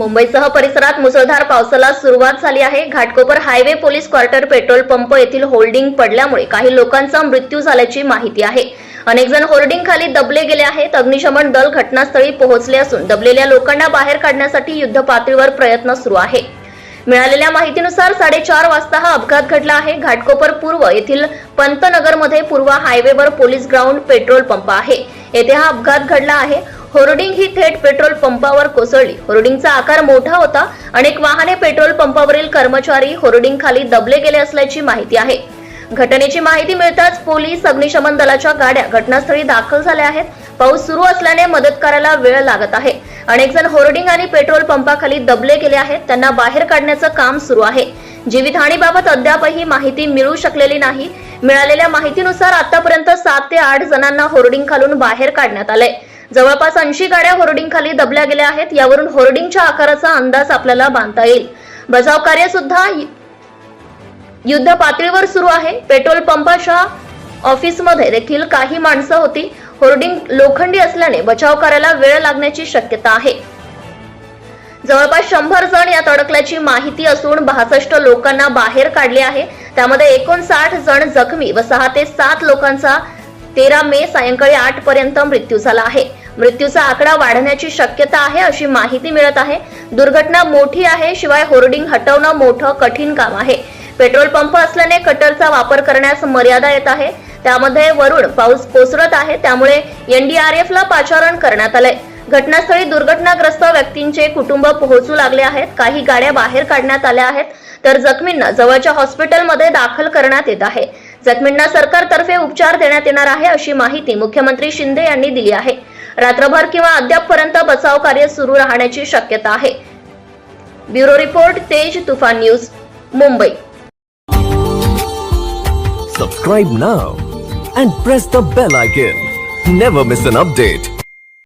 मुंबईसह परिसरात मुसळधार पावसाला सुरुवात झाली आहे. Ghatkopar highway police quarter petrol pump येथील होल्डिंग पडल्यामुळे काही लोकांचा मृत्यू झाल्याची माहिती आहे. अनेक जण होर्डिंग खाली दबले गेले आहेत. अग्निशमन दल घटनास्थळी पोहोचले असून दबलेल्या लोकांना बाहेर काढण्यासाठी युद्ध पातळीवर प्रयत्न सुरू आहे. मिळालेल्या माहितीनुसार साडेचार वाजता हा अपघात घडला आहे. घाटकोपर पूर्व येथील पंतनगरमध्ये पूर्व हायवेवर पोलीस ग्राउंड पेट्रोल पंप आहे. येथे हा अपघात घडला आहे. होर्डिंग ही थेट पेट्रोल पंपावर कोसळली. होर्डिंगचा आकार मोठा होता. अनेक वाहने पेट्रोल पंपावरील कर्मचारी होर्डिंग खाली दबले गेले असल्याची माहिती आहे. घटनेची माहिती मिळताच पोलीस अग्निशमन दलाच्या गाड्या घटनास्थळी दाखल झाल्या आहेत. पाऊस सुरू असल्याने मदत करायला वेळ लागत आहे. अनेक जण होर्डिंग आणि पेट्रोल पंपाखाली दबले गेले आहेत. त्यांना बाहेर काढण्याचं काम सुरू आहे. जीवितहानीबाबत अद्यापही माहिती मिळू शकलेली नाही. मिळालेल्या माहितीनुसार आतापर्यंत सात ते आठ जणांना होर्डिंग खालून बाहेर काढण्यात आलंय. जवळपास ऐंशी गाड्या होर्डिंग खाली दबल्या गेल्या आहेत. यावरून होर्डिंगच्या आकाराचा अंदाज आपल्याला बांधता येईल. बचाव कार्य सुद्धा युद्ध पातळीवर सुरू आहे. पेट्रोल पंपाच्या ऑफिसमध्ये देखील काही माणसं होती. होर्डिंग लोखंडी असल्याने बचाव कार्याला वेळ लागण्याची शक्यता आहे. जवळपास शंभर जण यात अडकल्याची माहिती असून बासष्ट लोकांना बाहेर काढले आहे. त्यामध्ये एकोणसाठ जण जखमी व सहा ते सात लोकांचा तेरा मे सायंकाळी आठ पर्यंत मृत्यू झाला आहे. मृत्यूचा आकडा वाढण्याची शक्यता आहे अशी माहिती मिळत आहे. दुर्घटना मोठी आहे शिवाय होर्डिंग हटवणं मोठं कठीण काम आहे. पेट्रोल पंप असल्याने कटरचा वापर करण्यास मर्यादा येत आहे. त्यामध्ये वरुण पाऊस कोसळत आहे त्यामुळे एनडीआरएफला पाचारण करण्यात आलंय. घटनास्थळी दुर्घटनाग्रस्त व्यक्तींचे कुटुंब पोहोचू लागले आहेत. काही गाड्या बाहेर काढण्यात आल्या आहेत. तर जखमींना जवळच्या हॉस्पिटलमध्ये दाखल करण्यात येत आहे. जखमींना सरकारतर्फे उपचार देण्यात येणार आहे अशी माहिती मुख्यमंत्री शिंदे यांनी दिली आहे. रात्रभर किंवा अद्यापपर्यंत बचाव कार्य सुरू राहण्याची शक्यता आहे. Bureau report Tez Tufan news Mumbai. Subscribe now and press the bell icon never miss an update